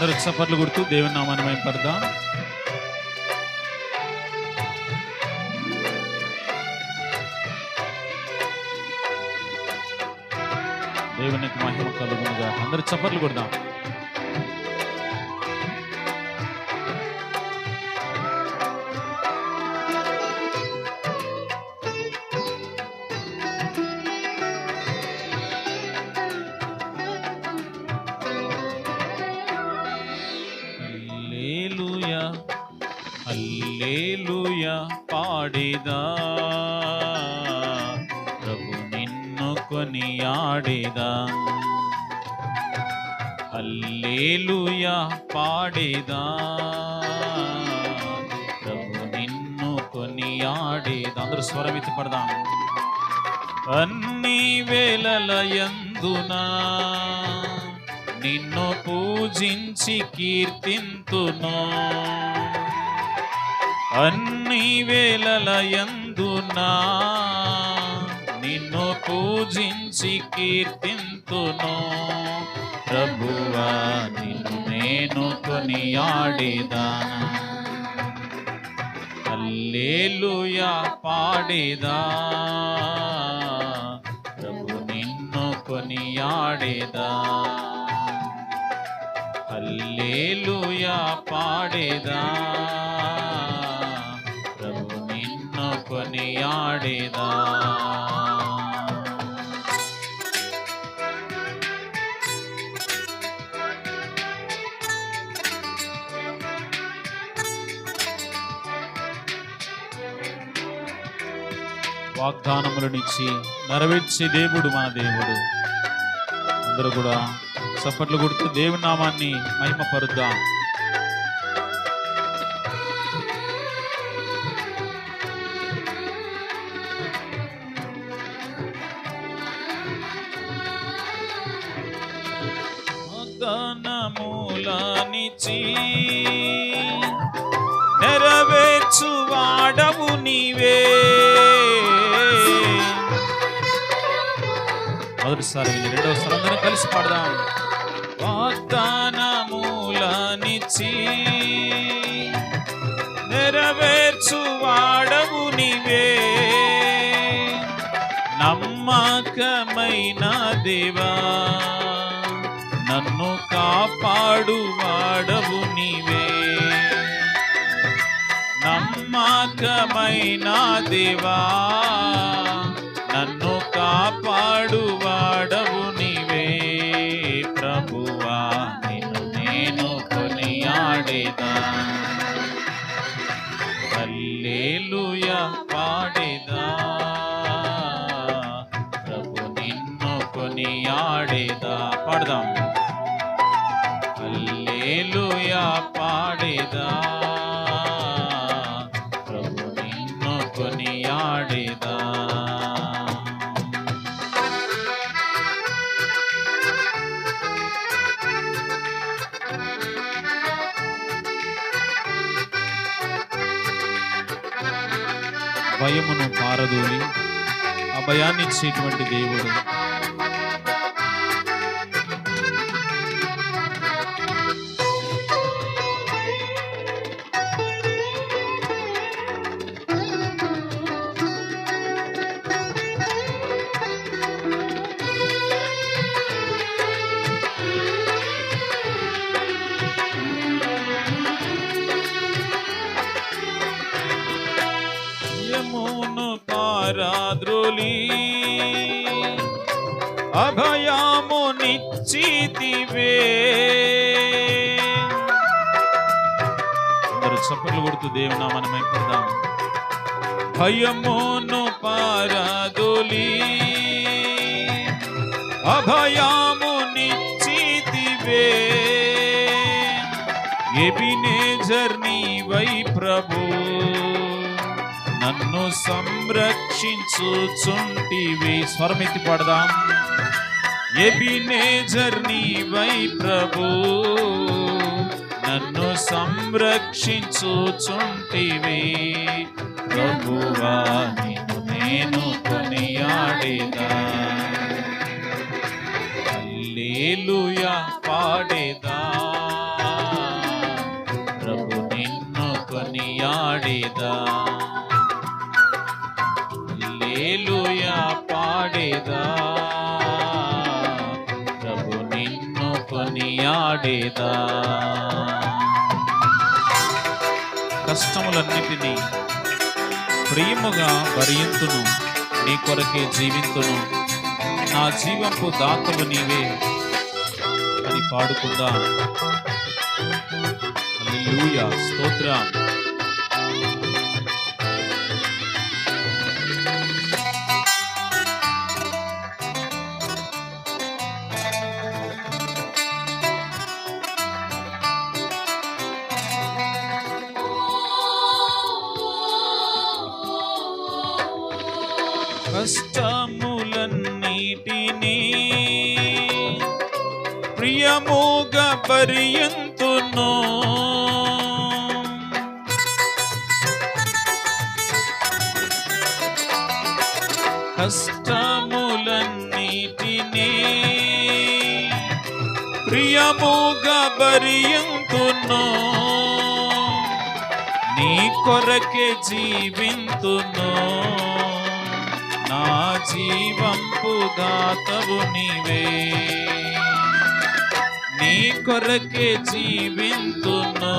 అందరూ చప్పట్లు కొడుతూ దేవుని నామాన్ని మేము పడదాం దేవునికి మహిమ కలుగునుగా అందరూ చప్పట్లు కొడదాం. పాడిదా ప్రభు నిన్ను కొనియాడిదా? అల్లేలుయా పాడిదా? ప్రభు నిన్ను కొనియాడిదా? అందరూ స్వరమితి పడదాం. అన్ని వేళల యందునా నిన్ను పూజించి కీర్తింతును. అన్ని వేళల యందునా నిన్ను పూజించి కీర్తింతును. ప్రభువా నిన్ను నేను కొనియాడేదా? అల్లేలుయా పాడేదా? ప్రభు నిన్ను కొనియాడేదా? అల్లేలుయా పాడేదా? కొనియాడేదా వాగ్దానములనిచ్చి నెరవేర్చే దేవుడు మన దేవుడు. అందరూ కూడా చప్పట్లు కొడుతూ దేవుని నామాన్ని మహిమపరుద్దాం. వాగ్దానములనిచ్చి నెరవేర్చు వాడవు నీవే. మొదటిసారి వెళ్ళి రెండవసారి అందరం కలిసి పాడదాం. వాగ్దానములనిచ్చి నెరవేర్చు వాడవు నీవే. నమ్మకమైన దేవా. నన్ను కాపాడు వాడవు నీవే. నమ్మకమైన దేవా నన్ను కాపాడు వాడవు నీవే. ప్రభువా నిన్ను నేను కొనియాడేదా. అల్లేలుయ పాడేదా. ప్రభు నిన్ను కొనియాడేదా. పాడదాం. పాడేదా ప్రభు నిన్ను భయమును పారదూలి ఆ భయాన్ని ఇచ్చేటువంటి దేవుడు. అభయాము నిశ్చితివే అందరూ చప్పట్లు కొడుతూ దేవునామని మైపడదాం భయమును పారాదోలి. అభయాము నిశ్చితివే. ఎబినేజర్ నీవై ప్రభు. నన్ను సంరక్షించుచుంటివి. స్వరమెత్తి పడదాం. ఎబినేజర్ నీవై ప్రభు. నన్ను సంరక్షించుచుంటివి. ప్రభువా నిన్ను నేను కొనియాడేదా. లేలుయా పాడేదా. కొనియాడేదా కష్టములన్నిటినీ ప్రియముగా భరింతును నీ కొరకే జీవింతును. నా జీవంపు దాతవు నీవే అని పాడుకుందా. స్తోత్రం. కష్టములన్నిటినీ ప్రియముగా పర్యంతును కష్టములన్నిటినీ ప్రియముగా పర్యంతును నీ కొరకే జీవింతును. నా జీవంపు దాతవు నీవే. నీ కొరకే జీవింతును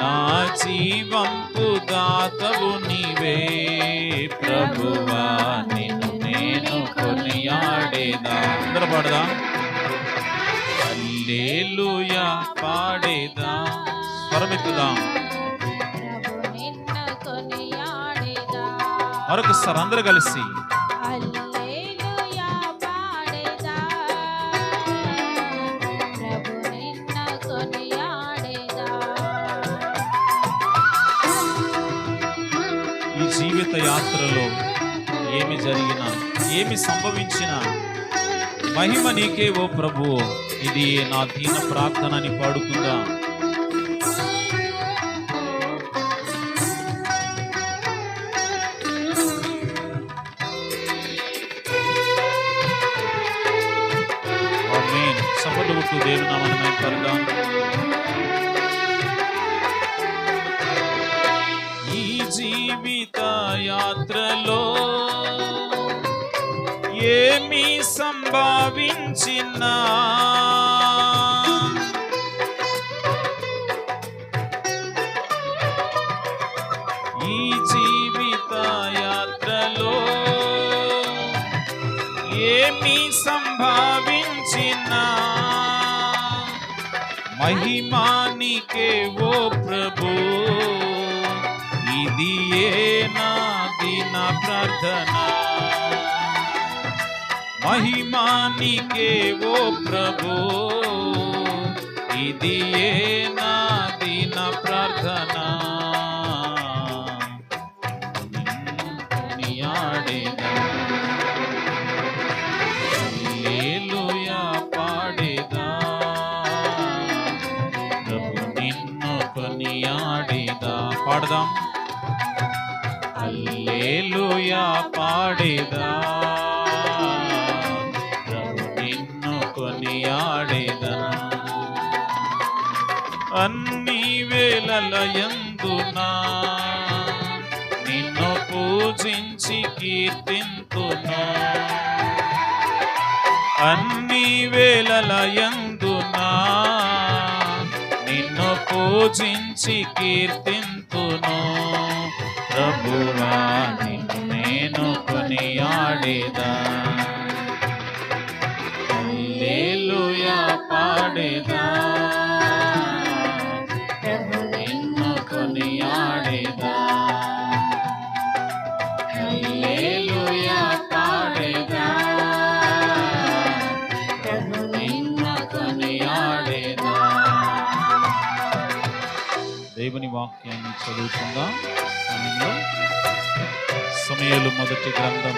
నా జీవంపు దాతవు నీవే. ప్రభువా నిన్ను నేను కొనియాడేదా? అందరూ పాడదా? హల్లెలూయా పాడేదా? స్వరమెత్తుదాం. మరొకసారి అందరూ కలిసి. ఈ జీవిత యాత్రలో ఏమి జరిగినా ఏమి సంభవించినా మహిమ నీకే ఓ ప్రభు. ఇది నా దీన ప్రార్థన అని పాడుకుందా. చప్పట్లు దేవుని నామాన్ని మహిమపరదాం. ఈ జీవిత యాత్రలో ఏమి సంభావించినా ఈ జీవిత యాత్రలో ఏమి సంభావించినా మహిమానికే ఓ ప్రభు. ఇది ఏ నా దిన ప్రార్థన? మహిమానికే ఓ ప్రభు. ఇది ఏ నా ప్రార్థన? నిన్ను హల్లెలూయా పాడేదా. ప్రభు నిన్ను కొనియాడేదా. అన్ని వేళల ఎందునా? నిన్ను పూజించి కీర్తింతునా అన్ని వేళల ఎందునా? నిన్ను పూజించి కీర్తింతును ప్రభువా నిన్ను నేను కొనియాడేదా హల్లెలూయా పాడేదా ప్రభు నిన్ను కొనియాడేదా హల్లెలూయా పాడేదా ప్రభు నిన్ను కొనియాడేదా దేవుని వాక్యాన్ని చదువుకుందాం. సమయంలో సమయాలు మొదటి గ్రంథం